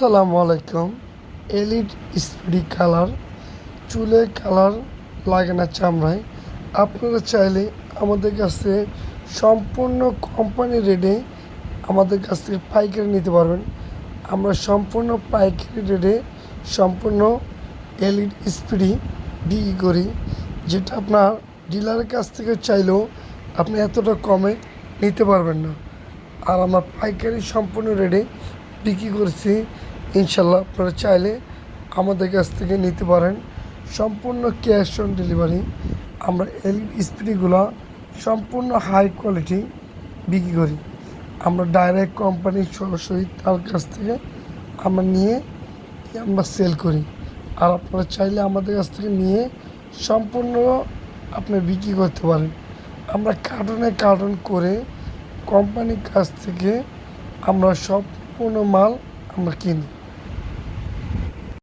আসসালামু আলাইকুম। এলিড স্পিডি কালার, চুলে কালার লাগে না চামড়ায়। আপনারা চাইলে আমাদের কাছ সম্পূর্ণ কোম্পানি রেটে আমাদের কাছ থেকে পাইকারি নিতে পারবেন। আমরা সম্পূর্ণ পাইকারি রেটে সম্পূর্ণ এলিট স্পিডি বিক্রি করি। যেটা আপনার ডিলারের কাছ থেকে চাইলেও আপনি এতটা কমে নিতে পারবেন না। আর আমরা পাইকারি সম্পূর্ণ রেটে বিক্রি করছি। ইনশাল্লাহ আপনারা চাইলে আমাদের কাছ থেকে নিতে পারেন। সম্পূর্ণ ক্যাশ অন ডেলিভারি আমরা এলইডি স্পিডগুলো সম্পূর্ণ হাই কোয়ালিটি বিক্রি করি। আমরা ডাইরেক্ট কোম্পানির সরাসরি তার কাছ থেকে আমরা নিয়ে আমরা সেল করি। আর আপনারা চাইলে আমাদের কাছ থেকে নিয়ে সম্পূর্ণ আপনি বিক্রি করতে পারেন। আমরা কার্টনে কার্টন করে কোম্পানির কাছ থেকে আমরা সম্পূর্ণ মাল আমরা কিনি।